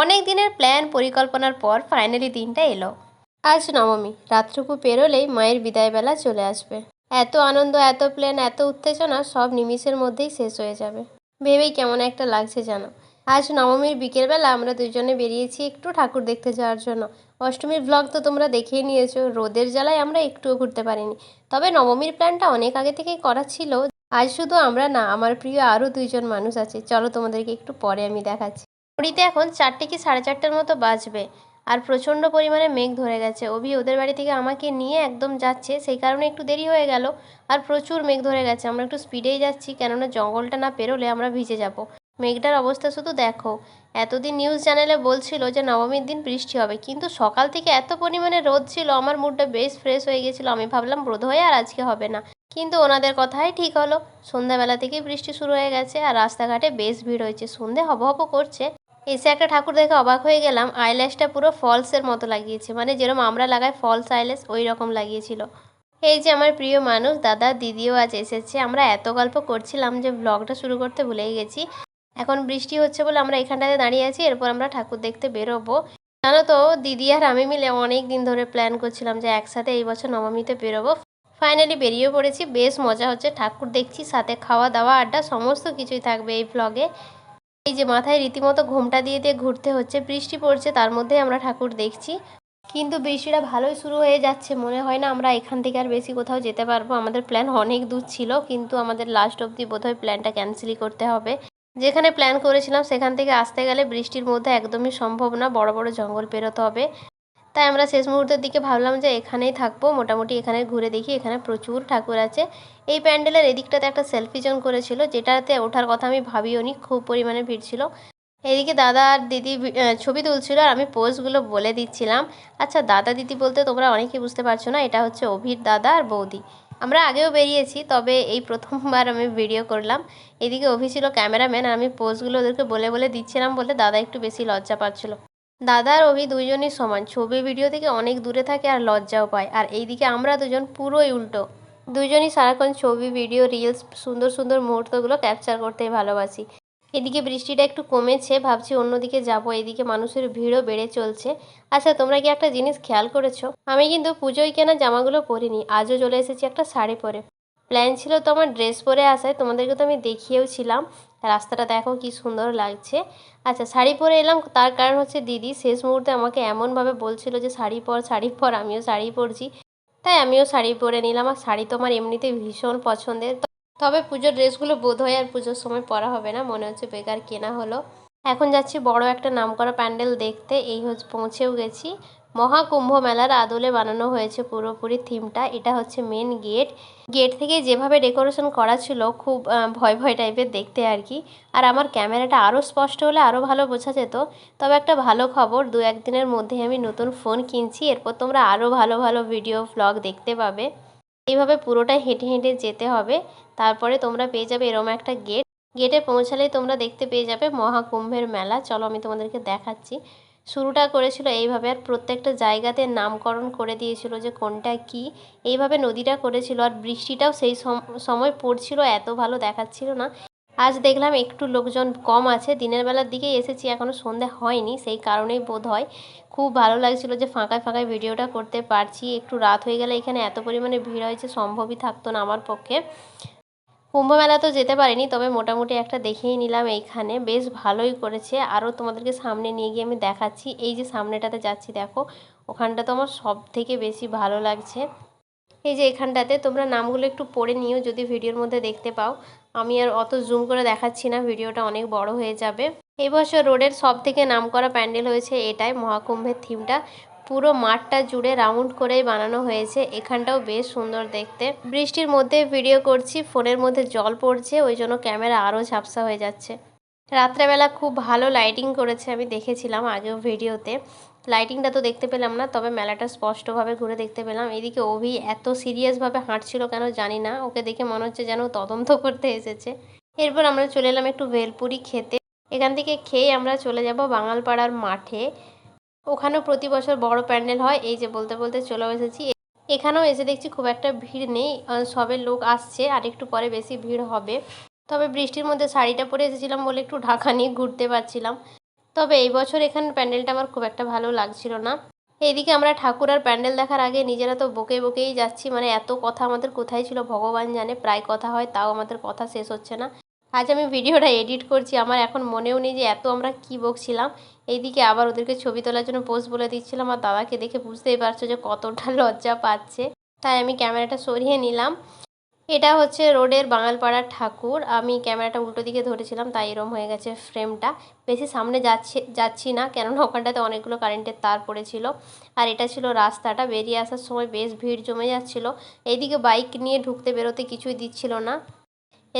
অনেক দিনের প্ল্যান পরিকল্পনার পর ফাইনালি দিনটা এলো। আজ নবমী, রাতটুকু পেরোলেই মায়ের বিদায়বেলা চলে আসবে। এত আনন্দ, এত প্ল্যান এত উত্তেজনা সব নিমিষের মধ্যেই শেষ হয়ে যাবে। ভেবেই কেমন একটা লাগছে জানো। আজ নবমীর বিকেলবেলা আমরা দুজনে বেরিয়েছি একটু ঠাকুর দেখতে যাওয়ার জন্য। অষ্টমীর ব্লগ তো তোমরা দেখেই নিয়েছো, রোদের জ্বালায় আমরা একটুও ঘুরতে পারিনি। তবে নবমীর প্ল্যানটা অনেক আগে থেকেই করা ছিল। আজ শুধু আমরা না, আমার প্রিয় আরও দুইজন মানুষ আছে। চলো তোমাদেরকে একটু পরে আমি দেখাচ্ছি। ঘড়িতে এখন চারটে কি সাড়ে চারটের মতো বাজবে। আর প্রচণ্ড পরিমাণে মেঘ ধরে গেছে। অভি, ওদের বাড়ি থেকে আমাকে নিয়ে একদম যাচ্ছে। সেই কারণে একটু দেরি হয়ে গেল। আর প্রচুর মেঘ ধরে গেছে। আমরা একটু স্পিডেই যাচ্ছি। কেননা জঙ্গলটা না পেরোলে আমরা ভিজে যাব। মেঘটার অবস্থা শুধু দেখো। এতদিন নিউজ চ্যানেলে বলছিল যে নবমীর দিন বৃষ্টি হবে। কিন্তু সকাল থেকে এত পরিমাণে রোদ ছিল, আমার মুডটা বেশ ফ্রেশ হয়ে গেছিল। আমি ভাবলাম বোধ হয়ে আর আজকে হবে না। কিন্তু ওনাদের কথাই ঠিক হলো। সন্ধ্যাবেলা থেকেই বৃষ্টি শুরু হয়ে গেছে। আর রাস্তাঘাটে বেশ ভিড় হয়েছে। সন্ধে হব হব করছে। এসে একটা ঠাকুর দেখে অবাক হয়ে গেলাম আইল্যাশটা পুরো ফলসের মতো লাগিয়েছে। মানে যেরকম আমরা লাগাই ফলস আইল্যাশ ওই রকম লাগিয়েছিল। এই যে আমার প্রিয় মানুষ, দাদা, দিদিও আজ এসেছে। আমরা এত গল্প করছিলাম যে ব্লগটা শুরু করতে ভুলেই গেছি। এখন বৃষ্টি হচ্ছে বলে আমরা এখানটাতে দাঁড়িয়ে আছি, এরপর আমরা ঠাকুর দেখতে বেরোবো। জানো তো, দিদি আর আমি মিলে অনেক দিন ধরে প্ল্যান করছিলাম যে একসাথে এই বছর নবমীতে বেরোবো। ফাইনালি বেরিয়ে পড়েছি, বেশ মজা হচ্ছে। ঠাকুর দেখছি, সাথে খাওয়া দাওয়া আড্ডা, সমস্ত কিছুই থাকবে এই ব্লগে এই যে মাথায় রীতিমতো ঘোমটা দিয়ে দিয়ে ঘুরতে হচ্ছে, বৃষ্টি পড়ছে, তার মধ্যেই আমরা ঠাকুর দেখছি। কিন্তু বৃষ্টিটা ভালোই শুরু হয়ে যাচ্ছে, মনে হয় না আমরা এখান থেকে আর বেশি কোথাও যেতে পারব। আমাদের প্ল্যান অনেক দূর ছিল, কিন্তু আমাদের লাস্ট অবধি বোধহয় প্ল্যানটা ক্যান্সেলই করতে হবে। যেখানে প্ল্যান করেছিলাম, সেখান থেকে আসতে গেলে বৃষ্টির মধ্যে একদমই সম্ভব না, বড় বড় জঙ্গল পেরোতে হবে। তাই আমরা শেষ মুহূর্তের দিকে ভাবলাম যে এখানেই থাকব। মোটামুটি এখানে ঘুরে দেখি, এখানে প্রচুর ঠাকুর আছে। এই প্যান্ডেলের এদিকটাতে একটা সেলফি জোন করেছিল, যেটাতে ওঠার কথা আমি ভাবিও নি, খুব পরিমাণে ভিড় ছিল। এদিকে দাদা আর দিদি ছবি তুলছিল আর আমি পোজগুলো বলে দিচ্ছিলাম। আচ্ছা দাদা দিদি বলতে তোমরা অনেকেই বুঝতে পারছ না, এটা হচ্ছে অভির দাদা আর বৌদি। আমরা আগেও বেরিয়েছি, তবে এই প্রথমবার আমি ভিডিও করলাম। এদিকে অভি ছিল ক্যামেরাম্যান আর আমি পোজগুলো ওদেরকে বলে বলে দিচ্ছিলাম বলে দাদা একটু বেশি লজ্জা পাচ্ছিল। দাদা আর অভি দুইজনই সমান। ছবি, ভিডিও থেকে অনেক দূরে থাকে আর লজ্জাও পায়। আর এইদিকে আমরা দুজন পুরোই উল্টো। দুজনই সারাক্ষণ ছবি, ভিডিও রিলস সুন্দর সুন্দর মুহূর্তগুলো ক্যাপচার করতে ভালোবাসি। এদিকে বৃষ্টিটা একটু কমেছে, ভাবছি অন্যদিকে যাব। এদিকে মানুষের ভিড়ও বেড়ে চলছে। আচ্ছা তোমরা কি একটা জিনিস খেয়াল করেছ? আমি কিন্তু পুজোয় কেনা জামাগুলো পরিনি। আজও চলে এসেছি একটা শাড়ি পরে। প্ল্যান ছিল তো আমার ড্রেস পরে আসায় তোমাদেরকে তো আমি দেখিয়েও ছিলাম। রাস্তাটা দেখো কি সুন্দর লাগছে। আচ্ছা শাড়ি পরে এলাম, তার কারণ হচ্ছে দিদি শেষ মুহূর্তে আমাকে এমনভাবে বলছিল যে, শাড়ি পর শাড়ি পর, আমিও শাড়ি পরছি। তাই আমিও শাড়ি পরে নিলাম। আর শাড়ি তো আমার এমনিতেই ভীষণ পছন্দের। তবে পুজোর ড্রেসগুলো বোধ হয় আর পুজোর সময় পরা হবে না, মনে হচ্ছে বেকার কেনা হলো। এখন যাচ্ছি বড় একটা নামকরা প্যান্ডেল দেখতে, এই হচ্ছে পৌঁছেও গেছি। মহাকুম্ভ মেলার আদলে বানানো হয়েছে পুরোপুরি থিমটা। এটা হচ্ছে মেন গেট গেট থেকে যেভাবে ডেকোরেশন করা ছিল খুব ভয় ভয় টাইপের দেখতে আর কি। আর আমার ক্যামেরাটা আরও স্পষ্ট হলে আরও ভালো বোঝা যেত। তবে একটা ভালো খবর, দু একদিনের মধ্যে আমি নতুন ফোন কিনছি। এরপর তোমরা আরও ভালো ভালো ভিডিও ভ্লগ দেখতে পাবে। এইভাবে পুরোটাই হেঁটে হেঁটে যেতে হবে। তারপরে তোমরা পেয়ে যাবে এরম একটা গেট গেটে পৌঁছালেই তোমরা দেখতে পেয়ে যাবে মহাকুম্ভের মেলা। চলো আমি তোমাদেরকে দেখাচ্ছি। শুরুটা করেছিল এইভাবে আর প্রত্যেকটা জায়গাতে নামকরণ করে দিয়েছিল যে কোনটা কি। এইভাবে নদীটা করেছিল আর বৃষ্টিটাও সেই সম- সময় পড়ছিল, এত ভালো দেখাচ্ছিল না। আজ দেখলাম একটু লোকজন কম আছে, দিনের বেলার দিকেই এসেছি এখনও সন্ধে হয়নি, সেই কারণেই বোধ হয় খুব ভালো লাগছিল যে ফাঁকায় ফাঁকায় ভিডিওটা করতে পারছি, একটু রাত হয়ে গেলে এখানে এত পরিমাণে ভিড় হয়েছে, সম্ভবই থাকতো না আমার পক্ষে। কুম্ভ মেলা তো যেতে পারিনি, তবে মোটামুটি একটা দেখেই নিলাম এইখানে। বেশ ভালোই করেছে। আরও তোমাদেরকে সামনে নিয়ে গিয়ে আমি দেখাচ্ছি। এই যে সামনেটাতে যাচ্ছি, দেখো, ওখানটা তো আমার সব থেকে বেশি ভালো লাগছে। এই যে এখানটাতে, তোমরা নামগুলো একটু পড়ে নিও, যদি ভিডিওর মধ্যে দেখতে পাও। আমি আর অত জুম করে দেখাচ্ছি না, ভিডিওটা অনেক বড় হয়ে যাবে। এই বছর রোডের সব থেকে নামকরা প্যান্ডেল হয়েছে এটাই, মহাকুম্ভের থিমটা। পুরো মাঠটা জুড়ে রাউন্ড করেই বানানো হয়েছে। এখানটাও বেশ সুন্দর দেখতে। বৃষ্টির মধ্যে ভিডিও করছি, ফোনের মধ্যে জল পড়ছে, ওই জন্য ক্যামেরা আরও ঝাপসা হয়ে যাচ্ছে। রাত্রেবেলা খুব ভালো লাইটিং করেছে আমি দেখেছিলাম আগেও ভিডিওতে লাইটিংটা তো দেখতে পেলাম না, তবে মেলাটা স্পষ্টভাবে ঘুরে দেখতে পেলাম। এদিকে অভি এত সিরিয়াসভাবে হাঁটছিল কেন জানি না, ওকে দেখে মনে হচ্ছে যেন তদন্ত করতে এসেছে। এরপর আমরা চলে এলাম একটু ভেলপুরি খেতে। এখান থেকে খেয়ে আমরা চলে যাব বাঙালপাড়ার মাঠে। ওখানেও প্রতি বছর বড় প্যান্ডেল হয়। এই যে বলতে বলতে চলেও এসেছি। এখানেও এসে দেখছি খুব একটা ভিড় নেই। আহ, সবে লোক আসছে আর একটু পরে বেশি ভিড় হবে। তবে বৃষ্টির মধ্যে শাড়িটা পরে এসেছিলাম বলে একটু ঢাকা নিয়ে ঘুরতে পারছিলাম। তবে এই বছর এখানে প্যান্ডেলটা আমার খুব একটা ভালো লাগছিল না। এইদিকে আমরা ঠাকুর আর প্যান্ডেল দেখার আগে নিজেরা তো বকে বকেই যাচ্ছি। মানে এত কথা আমাদের কোথায় ছিল ভগবান জানে প্রায় কথা হয় তাও আমাদের কথা শেষ হচ্ছে না। আজ আমি ভিডিওটা এডিট করছি। আমার এখন মনেও নেই যে এত আমরা কী বকছিলাম। এইদিকে আবার ওদেরকে ছবি তোলার জন্য পোস্ট বলে দিচ্ছিলাম আর দাদাকে দেখে বুঝতেই পারছ যে কতটা লজ্জা পাচ্ছে। তাই আমি ক্যামেরাটা সরিয়ে নিলাম। এটা হচ্ছে রোডের বাঙালপাড়ার ঠাকুর। আমি ক্যামেরাটা উল্টো দিকে ধরেছিলাম, তাই এরম হয়ে গেছে ফ্রেমটা বেশি সামনে যাচ্ছে, যাচ্ছি না, কেননা ওখানটাতে অনেকগুলো কারেন্টের তার পড়েছিল। আর এটা ছিল রাস্তাটা, বেরিয়ে আসার সময় বেশ ভিড় জমে যাচ্ছিল। এইদিকে বাইক নিয়ে ঢুকতে বেরোতে কিছুই দিচ্ছিল না।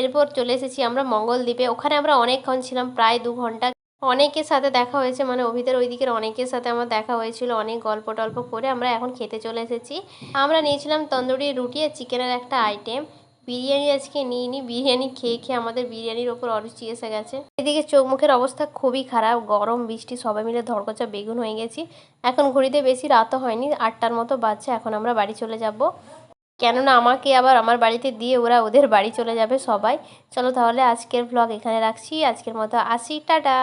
এরপর চলে এসেছি আমরা মঙ্গলদ্বীপে। ওখানে আমরা অনেকক্ষণ ছিলাম, প্রায় দু ঘণ্টা। অনেকের সাথে দেখা হয়েছে মানে অভিদের ওই দিকের অনেকের সাথে আমার দেখা হয়েছিল, অনেক গল্প টল্প করে আমরা এখন খেতে চলে এসেছি। আমরা নিয়েছিলাম তন্দুরি রুটি আর চিকেনের একটা আইটেম বিরিয়ানি আজকে নিইনি, বিরিয়ানি খেয়ে খেয়ে আমাদের বিরিয়ানির ওপর অরুচি এসে গেছে। এদিকে চোখ মুখের অবস্থা খুবই খারাপ, গরম, বৃষ্টি সবাই মিলে ধরকচা বেগুন হয়ে গেছি। এখন ঘড়িতে বেশি রাতও হয়নি, আটটার মতো বাজছে, এখন আমরা বাড়ি চলে যাব। কেননা আমাকে আবার আমার বাড়িতে দিয়ে ওরা ওদের বাড়ি চলে যাবে সবাই। চলো তাহলে আজকের ব্লগ এখানে রাখছি। আজকের মতো আসি। টাটা!